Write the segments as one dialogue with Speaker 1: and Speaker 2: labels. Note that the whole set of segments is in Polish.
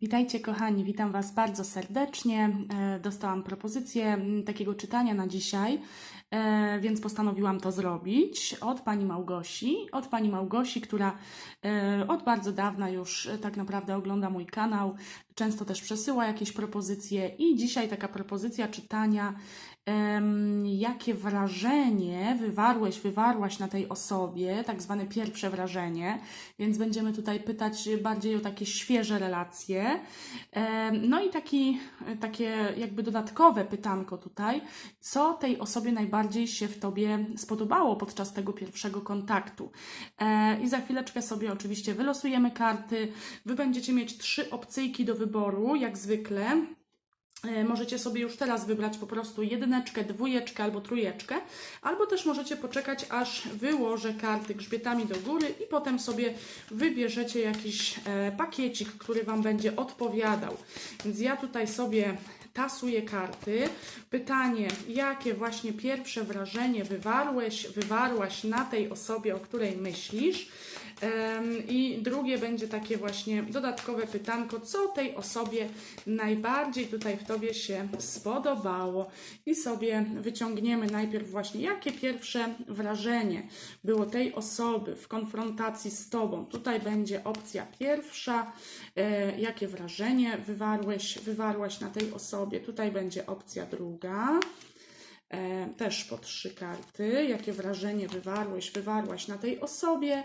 Speaker 1: Witajcie kochani, witam Was bardzo serdecznie. E, Dostałam propozycję m, takiego czytania na dzisiaj, e, więc postanowiłam to zrobić od pani Małgosi. Od pani Małgosi, która e, od bardzo dawna już tak naprawdę ogląda mój kanał, często też przesyła jakieś propozycje i dzisiaj taka propozycja czytania, jakie wrażenie wywarłeś, wywarłaś na tej osobie, tak zwane pierwsze wrażenie, więc będziemy tutaj pytać bardziej o takie świeże relacje. No i taki, takie jakby dodatkowe pytanko tutaj, co tej osobie najbardziej się w Tobie spodobało podczas tego pierwszego kontaktu. E, I za chwileczkę sobie oczywiście wylosujemy karty. Wy będziecie mieć trzy opcyjki do wyboru, jak zwykle. E, Możecie sobie już teraz wybrać po prostu jedyneczkę, dwójeczkę albo trójeczkę, albo też możecie poczekać, aż wyłożę karty grzbietami do góry i potem sobie wybierzecie jakiś e, pakiecik, który Wam będzie odpowiadał. Więc ja tutaj sobie tasuję karty. Pytanie, jakie właśnie pierwsze wrażenie wywarłeś, wywarłaś na tej osobie, o której myślisz? I drugie będzie takie właśnie dodatkowe pytanko, co tej osobie najbardziej tutaj w Tobie się spodobało. I sobie wyciągniemy najpierw właśnie, jakie pierwsze wrażenie było tej osoby w konfrontacji z Tobą. Tutaj będzie opcja pierwsza, e, jakie wrażenie wywarłeś, wywarłaś na tej osobie. Tutaj będzie opcja druga. E, też po trzy karty. Jakie wrażenie wywarłeś, wywarłaś na tej osobie?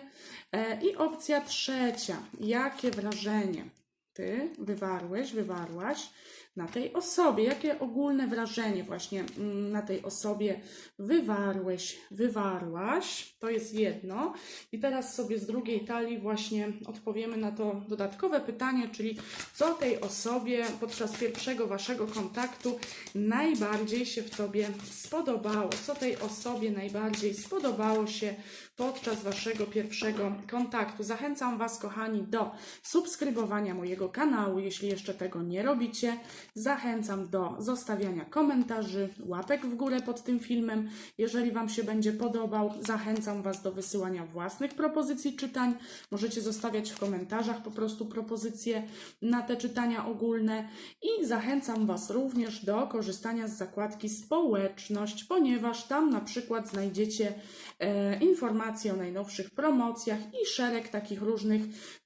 Speaker 1: E, I opcja trzecia. Jakie wrażenie ty wywarłeś, wywarłaś na tej osobie? Jakie ogólne wrażenie właśnie mm, na tej osobie wywarłeś, wywarłaś? To jest jedno. I teraz sobie z drugiej talii właśnie odpowiemy na to dodatkowe pytanie, czyli co tej osobie podczas pierwszego waszego kontaktu najbardziej się w tobie spodobało? Co tej osobie najbardziej spodobało się podczas waszego pierwszego kontaktu? Zachęcam was, kochani, do subskrybowania mojego kanału, jeśli jeszcze tego nie robicie. Zachęcam do zostawiania komentarzy, łapek w górę pod tym filmem, jeżeli wam się będzie podobał. Zachęcam was do wysyłania własnych propozycji czytań. Możecie zostawiać w komentarzach po prostu propozycje na te czytania ogólne i zachęcam was również do korzystania z zakładki społeczność, ponieważ tam na przykład znajdziecie e, informacje o najnowszych promocjach i szereg takich różnych,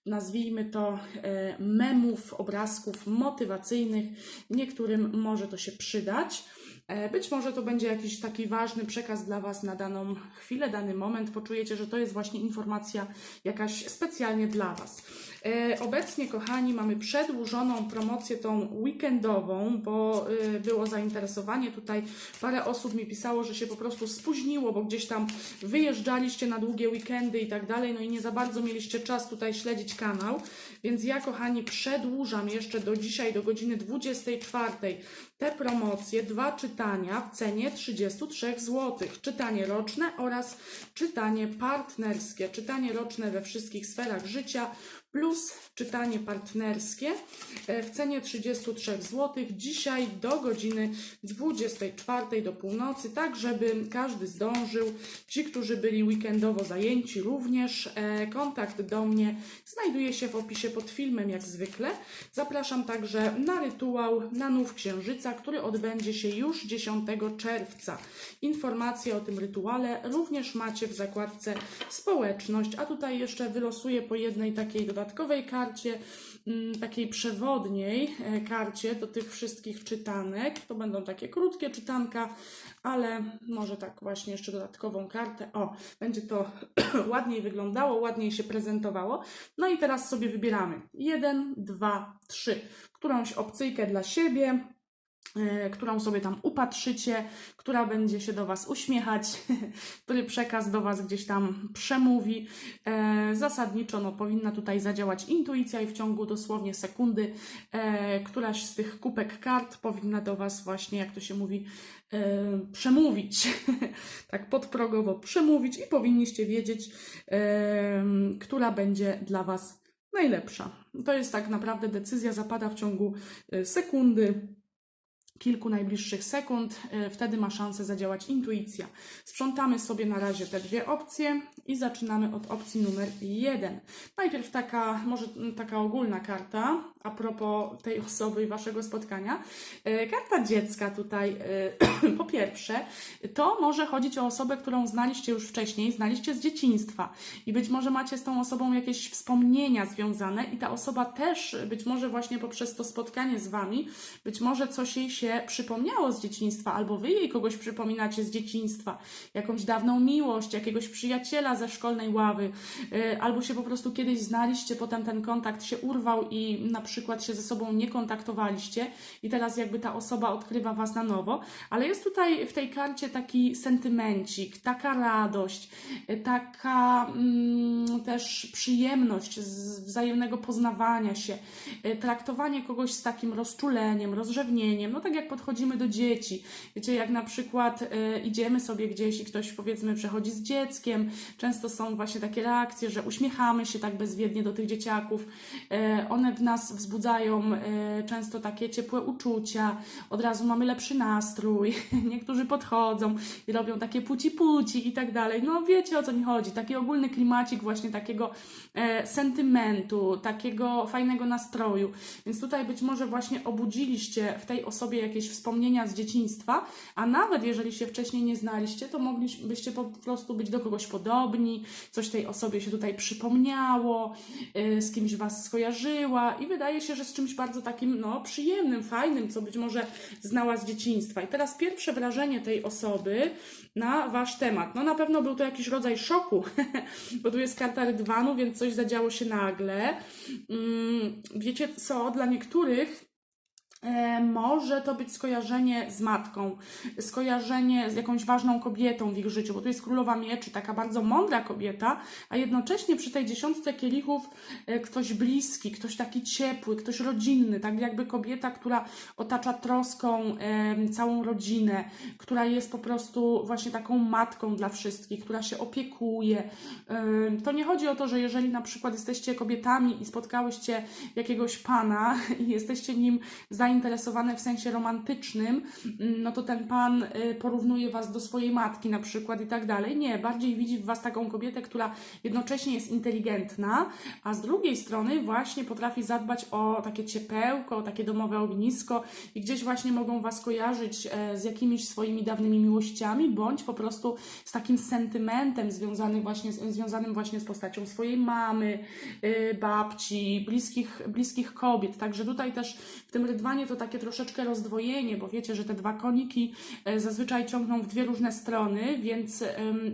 Speaker 1: nazwijmy to, e, memów, obrazków motywacyjnych. Niektórym może to się przydać. E, Być może to będzie jakiś taki ważny przekaz dla Was na daną chwilę, dany moment. Poczujecie, że to jest właśnie informacja jakaś specjalnie dla Was. E, Obecnie, kochani, mamy przedłużoną promocję tą weekendową, bo e, było zainteresowanie. Tutaj parę osób mi pisało, że się po prostu spóźniło, bo gdzieś tam wyjeżdżaliście na długie weekendy i tak dalej, no i nie za bardzo mieliście czas tutaj śledzić kanał. Więc ja, kochani, przedłużam jeszcze do dzisiaj, do godziny 24 te promocje, dwa czytania w cenie 33 zł. Czytanie roczne oraz czytanie partnerskie. Czytanie roczne we wszystkich sferach życia plus czytanie partnerskie e, w cenie 33 zł. Dzisiaj do godziny 24 do północy, tak żeby każdy zdążył. Ci, którzy byli weekendowo zajęci również, e, kontakt do mnie znajduje się w opisie pod filmem jak zwykle. Zapraszam także na rytuał na nów księżyca, który odbędzie się już 10 czerwca. Informacje o tym rytuale również macie w zakładce społeczność, a tutaj jeszcze wylosuję po jednej takiej dodatkowej karcie, mm, takiej przewodniej e, karcie do tych wszystkich czytanek. To będą takie krótkie czytanka, ale może tak właśnie jeszcze dodatkową kartę. O, będzie to ładniej wyglądało, ładniej się prezentowało. No i teraz sobie wybieramy jeden, dwa, trzy. Którąś opcyjkę dla siebie, którą sobie tam upatrzycie, która będzie się do Was uśmiechać, który przekaz do Was gdzieś tam przemówi. E, Zasadniczo no, powinna tutaj zadziałać intuicja i w ciągu dosłownie sekundy e, któraś z tych kubek kart powinna do Was właśnie, jak to się mówi, e, przemówić. tak podprogowo przemówić i powinniście wiedzieć, e, która będzie dla Was najlepsza. To jest tak naprawdę decyzja, zapada w ciągu e, sekundy. Kilku najbliższych sekund, y, wtedy ma szansę zadziałać intuicja. Sprzątamy sobie na razie te dwie opcje i zaczynamy od opcji numer jeden. Najpierw taka, może mm, taka ogólna karta a propos tej osoby i waszego spotkania. Y, Karta dziecka tutaj, y, po pierwsze, to może chodzić o osobę, którą znaliście już wcześniej, znaliście z dzieciństwa i być może macie z tą osobą jakieś wspomnienia związane i ta osoba też być może właśnie poprzez to spotkanie z wami, być może coś jej się przypomniało z dzieciństwa, albo wy jej kogoś przypominacie z dzieciństwa, jakąś dawną miłość, jakiegoś przyjaciela ze szkolnej ławy, y, albo się po prostu kiedyś znaliście, potem ten kontakt się urwał i na przykład się ze sobą nie kontaktowaliście. I teraz jakby ta osoba odkrywa was na nowo, ale jest tutaj w tej karcie taki sentymencik, taka radość, y, taka mm, też przyjemność z wzajemnego poznawania się, y, traktowanie kogoś z takim rozczuleniem, rozrzewnieniem, no tak jak podchodzimy do dzieci. Wiecie, jak na przykład y, idziemy sobie gdzieś i ktoś powiedzmy przechodzi z dzieckiem, często są właśnie takie reakcje, że uśmiechamy się tak bezwiednie do tych dzieciaków, y, one w nas wzbudzają y, często takie ciepłe uczucia, od razu mamy lepszy nastrój, niektórzy podchodzą i robią takie puci-puci i tak dalej. No wiecie o co mi chodzi, taki ogólny klimacik właśnie takiego e, sentymentu, takiego fajnego nastroju. Więc tutaj być może właśnie obudziliście w tej osobie jakieś wspomnienia z dzieciństwa, a nawet jeżeli się wcześniej nie znaliście, to moglibyście po prostu być do kogoś podobni, coś tej osobie się tutaj przypomniało, y, z kimś was skojarzyła i wydaje się, że z czymś bardzo takim no, przyjemnym, fajnym, co być może znała z dzieciństwa. I teraz pierwsze wrażenie tej osoby na wasz temat. No na pewno był to jakiś rodzaj szoku, bo tu jest karta rydwanu, więc coś zadziało się nagle. Mm, Wiecie co, dla niektórych Może to być skojarzenie z matką, skojarzenie z jakąś ważną kobietą w ich życiu, bo tu jest królowa mieczy, taka bardzo mądra kobieta, a jednocześnie przy tej dziesiątce kielichów e, ktoś bliski, ktoś taki ciepły, ktoś rodzinny, tak jakby kobieta, która otacza troską em, całą rodzinę, która jest po prostu właśnie taką matką dla wszystkich, która się opiekuje. To nie chodzi o to, że jeżeli na przykład jesteście kobietami i spotkałyście jakiegoś pana i jesteście nim zainteresowane w sensie romantycznym, mm, no to ten pan y, porównuje was do swojej matki na przykład i tak dalej. Nie, bardziej widzi w was taką kobietę, która jednocześnie jest inteligentna, a z drugiej strony właśnie potrafi zadbać o takie ciepełko, o takie domowe ognisko i gdzieś właśnie mogą was kojarzyć e, z jakimiś swoimi dawnymi miłościami, bądź po prostu z takim sentymentem związanym właśnie, związanym właśnie z postacią swojej mamy, y, babci, bliskich, bliskich kobiet. Także tutaj też w tym rydwanie to takie troszeczkę rozdwojenie, bo wiecie, że te dwa koniki e, zazwyczaj ciągną w dwie różne strony, więc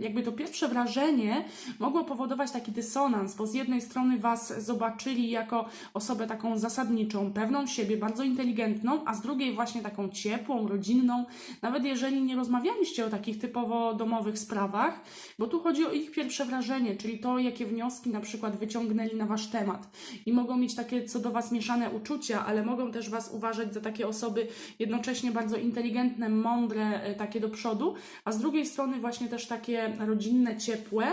Speaker 1: jakby to pierwsze wrażenie mogło powodować taki dysonans, bo z jednej strony was zobaczyli jako osobę taką zasadniczą, pewną siebie, bardzo inteligentną, a z drugiej właśnie taką ciepłą, rodzinną, nawet jeżeli nie rozmawialiście o takich typowo domowych sprawach, bo tu chodzi o ich pierwsze wrażenie, czyli to, jakie wnioski na przykład wyciągnęli na wasz temat. I mogą mieć takie co do was mieszane uczucia, ale mogą też was uważać za takie osoby jednocześnie bardzo inteligentne, mądre, e, takie do przodu, a z drugiej strony właśnie też takie rodzinne, ciepłe.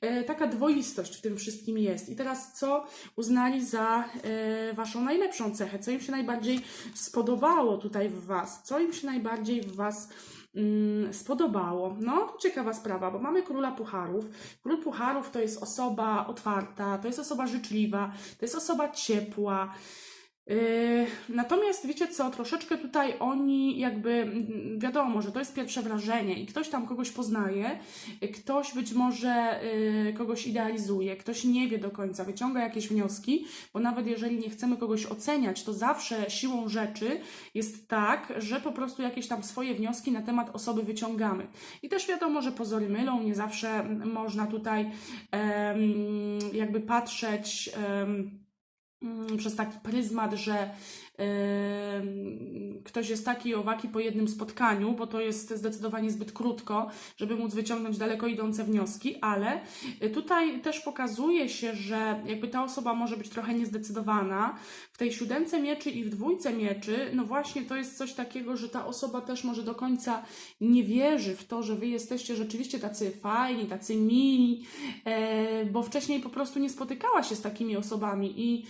Speaker 1: E, Taka dwoistość w tym wszystkim jest. I teraz co uznali za e, waszą najlepszą cechę? Co im się najbardziej spodobało tutaj w was? Co im się najbardziej w was mm, spodobało. No, ciekawa sprawa, bo mamy króla pucharów. Król pucharów to jest osoba otwarta, to jest osoba życzliwa, to jest osoba ciepła. Yy, Natomiast wiecie co, troszeczkę tutaj oni jakby, mm, wiadomo, że to jest pierwsze wrażenie i ktoś tam kogoś poznaje, ktoś być może y, kogoś idealizuje, ktoś nie wie do końca, wyciąga jakieś wnioski, bo nawet jeżeli nie chcemy kogoś oceniać, to zawsze siłą rzeczy jest tak, że po prostu jakieś tam swoje wnioski na temat osoby wyciągamy. I też wiadomo, że pozory mylą, nie zawsze można tutaj jakby patrzeć. Mm, przez taki pryzmat, że ktoś jest taki i owaki po jednym spotkaniu, bo to jest zdecydowanie zbyt krótko, żeby móc wyciągnąć daleko idące wnioski, ale tutaj też pokazuje się, że jakby ta osoba może być trochę niezdecydowana. W tej siódemce mieczy i w dwójce mieczy, no właśnie to jest coś takiego, że ta osoba też może do końca nie wierzy w to, że wy jesteście rzeczywiście tacy fajni, tacy mili, e, bo wcześniej po prostu nie spotykała się z takimi osobami i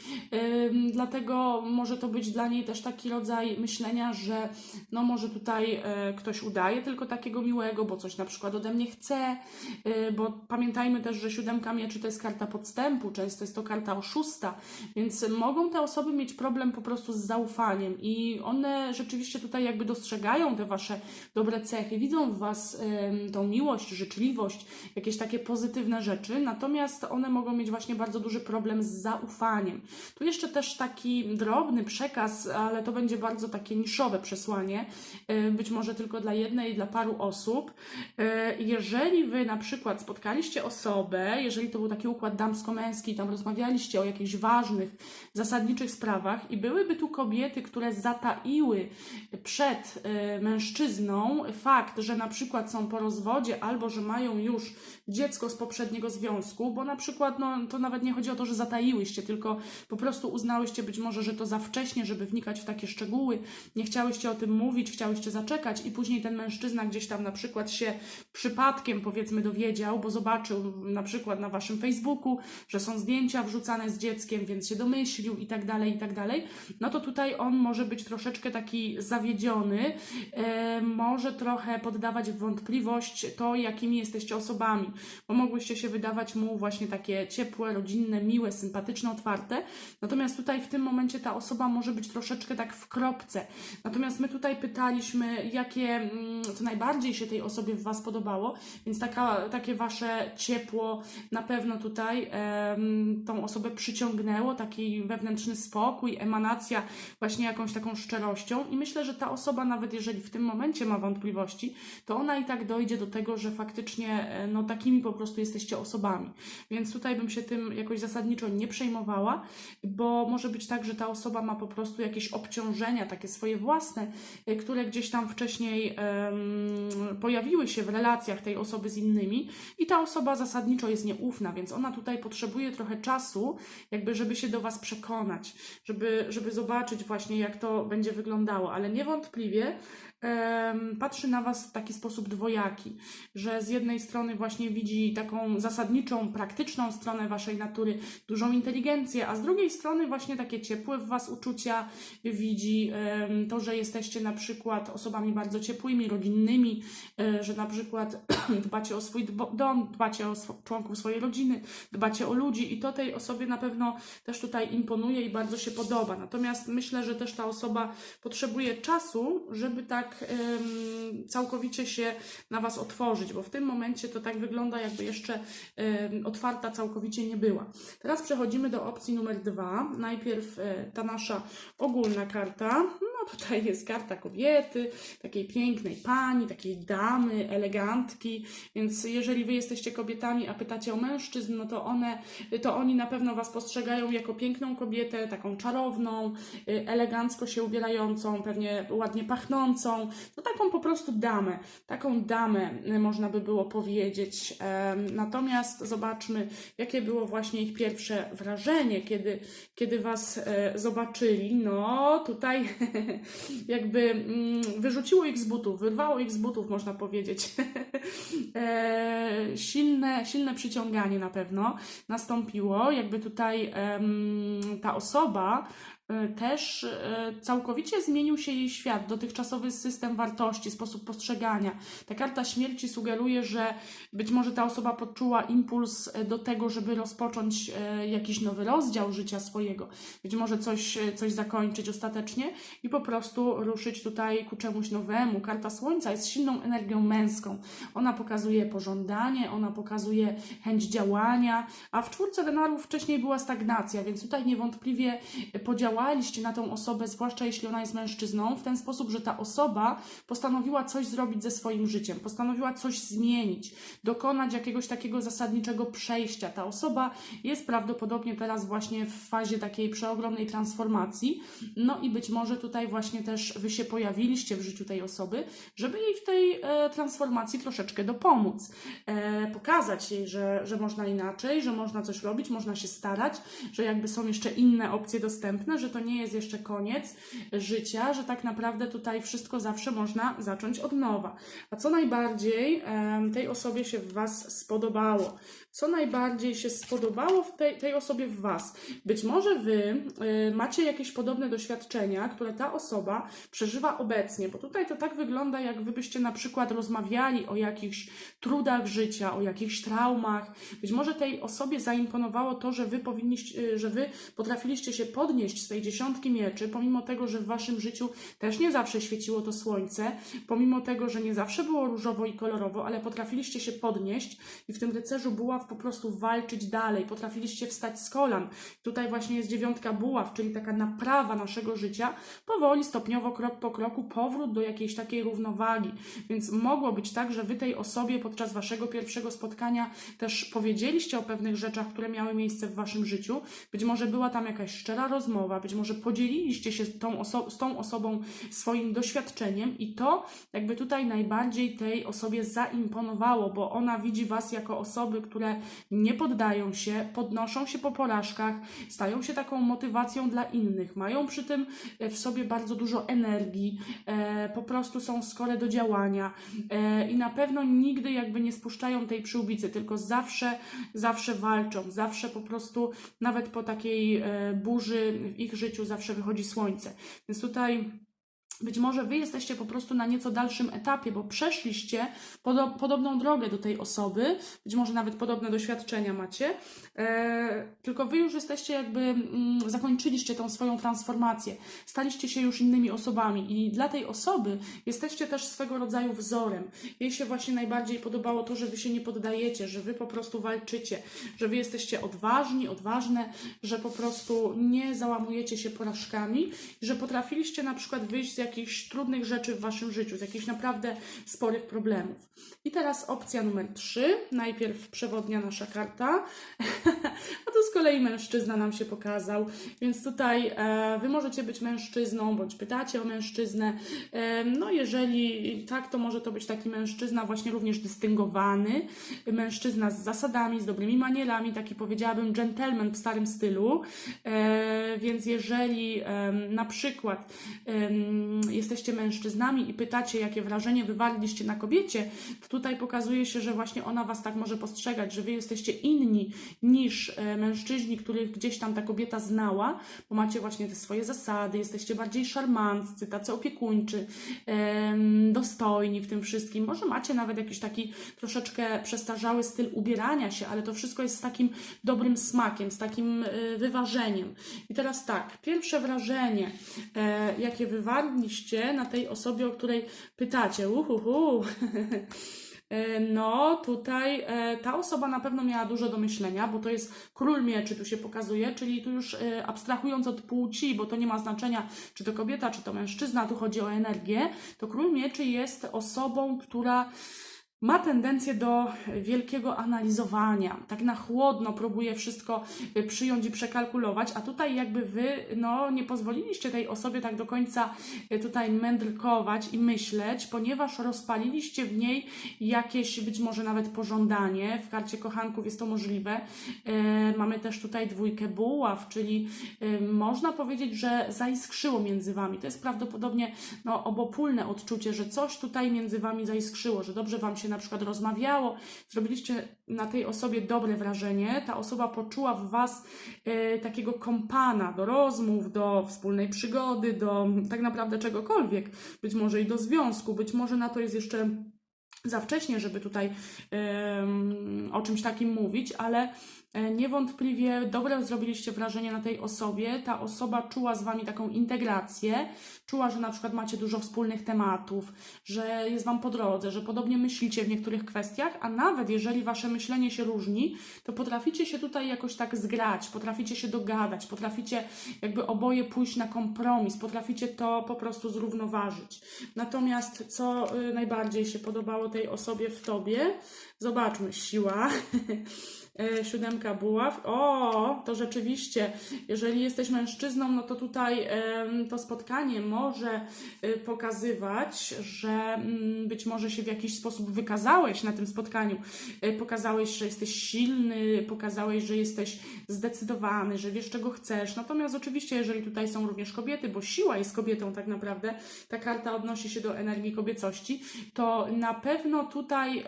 Speaker 1: Dlatego może to być dla niej też taki rodzaj myślenia, że no może tutaj e, ktoś udaje tylko takiego miłego, bo coś na przykład ode mnie chce, y, bo pamiętajmy też, że siódemka mieczy to jest karta podstępu, często jest to karta oszusta, więc mogą te osoby mieć problem po prostu z zaufaniem i one rzeczywiście tutaj jakby dostrzegają te wasze dobre cechy, widzą w was tą miłość, życzliwość, jakieś takie pozytywne rzeczy, natomiast one mogą mieć właśnie bardzo duży problem z zaufaniem. Tu jeszcze też taki drobny przekaz, ale to będzie bardzo takie niszowe przesłanie, y, być może tylko dla jednej, dla paru osób. Y, Jeżeli wy na przykład spotkaliście osobę, jeżeli to był taki układ damsko-męski, tam rozmawialiście o jakichś ważnych, zasadniczych sprawach i byłyby tu kobiety, które zataiły przed y, mężczyzną fakt, że na przykład są po rozwodzie albo że mają już dziecko z poprzedniego związku, bo na przykład no, to nawet nie chodzi o to, że zataiłyście, tylko po prostu uznałyście być może, że to za wcześnie, żeby wnikać w takie szczegóły, nie chciałyście o tym mówić, chciałyście zaczekać i później ten mężczyzna gdzieś tam na przykład się przypadkiem powiedzmy dowiedział, bo zobaczył na przykład na waszym Facebooku, że są zdjęcia wrzucane z dzieckiem, więc się domyślił i tak dalej, i tak dalej, no to tutaj on może być troszeczkę taki zawiedziony, e, może trochę poddawać w wątpliwość to, jakimi jesteście osobami, bo mogłyście się wydawać mu właśnie takie ciepłe, rodzinne, miłe, sympatyczne, otwarte, natomiast tutaj w tym momencie ta osoba może być troszeczkę tak w kropce. Natomiast my tutaj pytaliśmy, jakie, mm, co najbardziej się tej osobie w Was podobało, więc taka, takie Wasze ciepło na pewno tutaj em, tą osobę przyciągnęło, taki wewnętrzny spokój, emanacja właśnie jakąś taką szczerością i myślę, że ta osoba nawet jeżeli w tym momencie ma wątpliwości, to ona i tak dojdzie do tego, że faktycznie e, no takimi po prostu jesteście osobami. Więc tutaj bym się tym jakoś zasadniczo nie przejmowała, bo może być tak, że ta osoba ma po prostu jakieś obciążenia, takie swoje własne, y, które gdzieś tam wcześniej em, pojawiły się w relacjach tej osoby z innymi i ta osoba zasadniczo jest nieufna, więc ona tutaj potrzebuje trochę czasu, jakby żeby się do Was przekonać, żeby, żeby zobaczyć właśnie jak to będzie wyglądało, ale niewątpliwie em, patrzy na Was w taki sposób dwojaki, że z jednej strony właśnie widzi taką zasadniczą, praktyczną stronę Waszej natury, dużą inteligencję, a z drugiej strony właśnie takie ciepłe w Was uczucia, widzi to, że jesteście na przykład osobami bardzo ciepłymi, rodzinnymi, e, że na przykład dbacie o swój dom, dbacie o członków swojej rodziny, dbacie o ludzi i to tej osobie na pewno też tutaj imponuje i bardzo się podoba. Natomiast myślę, że też ta osoba potrzebuje czasu, żeby tak całkowicie się na Was otworzyć, bo w tym momencie to tak wygląda, jakby jeszcze otwarta całkowicie nie była. Teraz przechodzimy do opcji numer dwa. Najpierw e, ta nasza ogólna karta. Tutaj jest karta kobiety, takiej pięknej pani, takiej damy, elegantki. Więc jeżeli wy jesteście kobietami, a pytacie o mężczyzn, no to one, to oni na pewno was postrzegają jako piękną kobietę, taką czarowną, y, elegancko się ubierającą, pewnie ładnie pachnącą. No taką po prostu damę. Taką damę y, można by było powiedzieć. Natomiast zobaczmy, jakie było właśnie ich pierwsze wrażenie, kiedy, kiedy was e, zobaczyli. No tutaj jakby mm, wyrzuciło ich z butów, wyrwało ich z butów, można powiedzieć. e, silne, silne przyciąganie na pewno nastąpiło. Jakby tutaj ta osoba też e, całkowicie zmienił się jej świat, dotychczasowy system wartości, sposób postrzegania. Ta karta śmierci sugeruje, że być może ta osoba poczuła impuls e, do tego, żeby rozpocząć jakiś nowy rozdział życia swojego, być może coś, coś zakończyć ostatecznie i po prostu ruszyć tutaj ku czemuś nowemu. Karta Słońca jest silną energią męską. Ona pokazuje pożądanie, ona pokazuje chęć działania, a w czwórce denarów wcześniej była stagnacja, więc tutaj niewątpliwie podziałaliście na tą osobę, zwłaszcza jeśli ona jest mężczyzną, w ten sposób, że ta osoba postanowiła coś zrobić ze swoim życiem, postanowiła coś zmienić, dokonać jakiegoś takiego zasadniczego przejścia. Ta osoba jest prawdopodobnie teraz właśnie w fazie takiej przeogromnej transformacji, no i być może tutaj właśnie też wy się pojawiliście w życiu tej osoby, żeby jej w tej e, transformacji troszeczkę dopomóc, e, pokazać jej, że, że można inaczej, że można coś robić, można się starać, że jakby są jeszcze inne opcje dostępne, że że to nie jest jeszcze koniec życia, że tak naprawdę tutaj wszystko zawsze można zacząć od nowa. A co najbardziej tej osobie się w Was spodobało? Co najbardziej się spodobało w tej, tej osobie w Was? Być może Wy y, macie jakieś podobne doświadczenia, które ta osoba przeżywa obecnie, bo tutaj to tak wygląda, jak Wy byście na przykład rozmawiali o jakichś trudach życia, o jakichś traumach. Być może tej osobie zaimponowało to, że Wy powinniście, y, że Wy potrafiliście się podnieść z tej dziesiątki mieczy, pomimo tego, że w Waszym życiu też nie zawsze świeciło to słońce, pomimo tego, że nie zawsze było różowo i kolorowo, ale potrafiliście się podnieść i w tym rycerzu buław po prostu walczyć dalej, potrafiliście wstać z kolan. Tutaj właśnie jest dziewiątka buław, czyli taka naprawa naszego życia, powoli, stopniowo, krok po kroku, powrót do jakiejś takiej równowagi. Więc mogło być tak, że Wy tej osobie podczas Waszego pierwszego spotkania też powiedzieliście o pewnych rzeczach, które miały miejsce w Waszym życiu. Być może była tam jakaś szczera rozmowa, być może podzieliliście się z tą, z tą osobą swoim doświadczeniem i to jakby tutaj najbardziej tej osobie zaimponowało, bo ona widzi Was jako osoby, które nie poddają się, podnoszą się po porażkach, stają się taką motywacją dla innych, mają przy tym e, w sobie bardzo dużo energii, e, po prostu są skore do działania e, i na pewno nigdy jakby nie spuszczają tej przyłbicy, tylko zawsze, zawsze walczą, zawsze po prostu nawet po takiej burzy w ich życiu zawsze wychodzi słońce. Więc tutaj być może wy jesteście po prostu na nieco dalszym etapie, bo przeszliście podo podobną drogę do tej osoby, być może nawet podobne doświadczenia macie, e, tylko wy już jesteście jakby, mm, zakończyliście tą swoją transformację, staliście się już innymi osobami i dla tej osoby jesteście też swego rodzaju wzorem. Jej się właśnie najbardziej podobało to, że wy się nie poddajecie, że wy po prostu walczycie, że wy jesteście odważni, odważne, że po prostu nie załamujecie się porażkami, że potrafiliście na przykład wyjść z jakichś trudnych rzeczy w waszym życiu, z jakichś naprawdę sporych problemów. I teraz opcja numer trzy. Najpierw przewodnia nasza karta, a tu z kolei mężczyzna nam się pokazał. Więc tutaj e, wy możecie być mężczyzną, bądź pytacie o mężczyznę. E, no jeżeli tak, to może to być taki mężczyzna właśnie również dystyngowany, mężczyzna z zasadami, z dobrymi manierami, taki powiedziałabym gentleman w starym stylu. E, więc jeżeli em, na przykład em, jesteście mężczyznami i pytacie, jakie wrażenie wywarliście na kobiecie, to tutaj pokazuje się, że właśnie ona was tak może postrzegać, że wy jesteście inni niż e, mężczyźni, których gdzieś tam ta kobieta znała, bo macie właśnie te swoje zasady, jesteście bardziej szarmanccy, tacy opiekuńczy, dostojni w tym wszystkim. Może macie nawet jakiś taki troszeczkę przestarzały styl ubierania się, ale to wszystko jest z takim dobrym smakiem, z takim e, wyważeniem. I teraz tak, pierwsze wrażenie, e, jakie na tej osobie, o której pytacie, uhuhu, E, No, tutaj e, ta osoba na pewno miała dużo do myślenia, bo to jest król mieczy, tu się pokazuje, czyli tu już e, abstrahując od płci, bo to nie ma znaczenia, czy to kobieta, czy to mężczyzna, tu chodzi o energię, to król mieczy jest osobą, która ma tendencję do wielkiego analizowania. Tak na chłodno próbuje wszystko y, przyjąć i przekalkulować, a tutaj jakby wy no, nie pozwoliliście tej osobie tak do końca y, tutaj mędrkować i myśleć, ponieważ rozpaliliście w niej jakieś być może nawet pożądanie. W karcie kochanków jest to możliwe. E, mamy też tutaj dwójkę buław, czyli y, można powiedzieć, że zaiskrzyło między wami. To jest prawdopodobnie no, obopólne odczucie, że coś tutaj między wami zaiskrzyło, że dobrze wam się na przykład rozmawiało, zrobiliście na tej osobie dobre wrażenie, ta osoba poczuła w was e, takiego kompana do rozmów, do wspólnej przygody, do tak naprawdę czegokolwiek, być może i do związku, być może na to jest jeszcze za wcześnie, żeby tutaj o czymś takim mówić, ale niewątpliwie dobre zrobiliście wrażenie na tej osobie. Ta osoba czuła z wami taką integrację, czuła, że na przykład macie dużo wspólnych tematów, że jest wam po drodze, że podobnie myślicie w niektórych kwestiach, a nawet jeżeli wasze myślenie się różni, to potraficie się tutaj jakoś tak zgrać, potraficie się dogadać, potraficie jakby oboje pójść na kompromis, potraficie to po prostu zrównoważyć. Natomiast co y, najbardziej się podobało tej osobie w tobie? Zobaczmy, siła. E, Siódemka buław. O, to rzeczywiście, jeżeli jesteś mężczyzną, no to tutaj to spotkanie może y, pokazywać, że mm, być może się w jakiś sposób wykazałeś na tym spotkaniu. Y, Pokazałeś, że jesteś silny, pokazałeś, że jesteś zdecydowany, że wiesz, czego chcesz. Natomiast oczywiście, jeżeli tutaj są również kobiety, bo siła jest kobietą tak naprawdę, ta karta odnosi się do energii kobiecości, to na pewno tutaj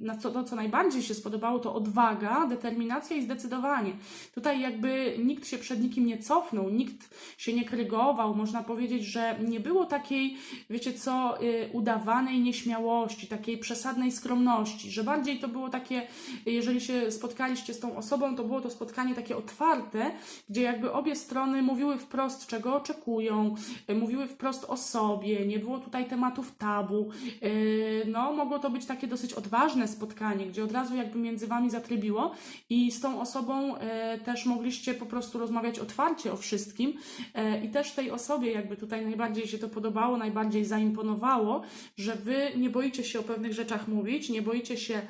Speaker 1: na co, to, co najbardziej się spodobało, to odwaga, determinacja i zdecydowanie. Tutaj jakby nikt się przed nikim nie cofnął, nikt się nie krygował. Można powiedzieć, że nie było takiej, wiecie co, y, udawanej nieśmiałości, takiej przesadnej skromności, że bardziej to było takie, jeżeli się spotkaliście z tą osobą, to było to spotkanie takie otwarte, gdzie jakby obie strony mówiły wprost, czego oczekują, y, mówiły wprost o sobie, nie było tutaj tematów tabu. Y, No, mogło to być takie dosyć odważne spotkanie, gdzie od razu jakby między wami zatrybiło i z tą osobą e, też mogliście po prostu rozmawiać otwarcie o wszystkim. E, i też tej osobie jakby tutaj najbardziej się to podobało, najbardziej zaimponowało, że wy nie boicie się o pewnych rzeczach mówić, nie boicie się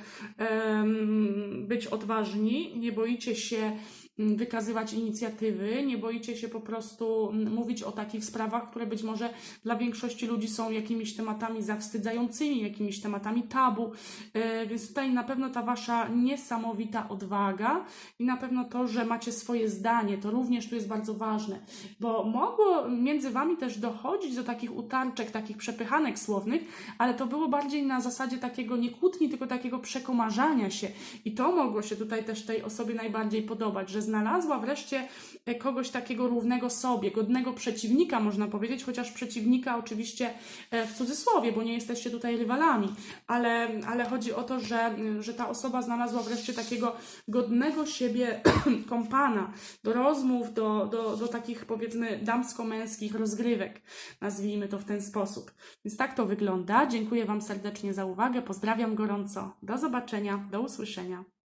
Speaker 1: być odważni, nie boicie się wykazywać inicjatywy, nie boicie się po prostu mm, mówić o takich sprawach, które być może dla większości ludzi są jakimiś tematami zawstydzającymi, jakimiś tematami tabu. E, Więc tutaj na pewno ta wasza niesamowita odwaga i na pewno to, że macie swoje zdanie, to również tu jest bardzo ważne, bo mogło między wami też dochodzić do takich utarczek, takich przepychanek słownych, ale to było bardziej na zasadzie takiego nie kłótni, tylko takiego przekomarzania się. I to mogło się tutaj też tej osobie najbardziej podobać, że znalazła wreszcie e, kogoś takiego równego sobie, godnego przeciwnika, można powiedzieć, chociaż przeciwnika oczywiście e, w cudzysłowie, bo nie jesteście tutaj rywalami, ale, ale chodzi o to, że, że ta osoba znalazła wreszcie takiego godnego siebie kompana do rozmów, do, do, do takich powiedzmy damsko-męskich rozgrywek, nazwijmy to w ten sposób. Więc tak to wygląda. Dziękuję Wam serdecznie za uwagę, pozdrawiam gorąco. Do zobaczenia, do usłyszenia.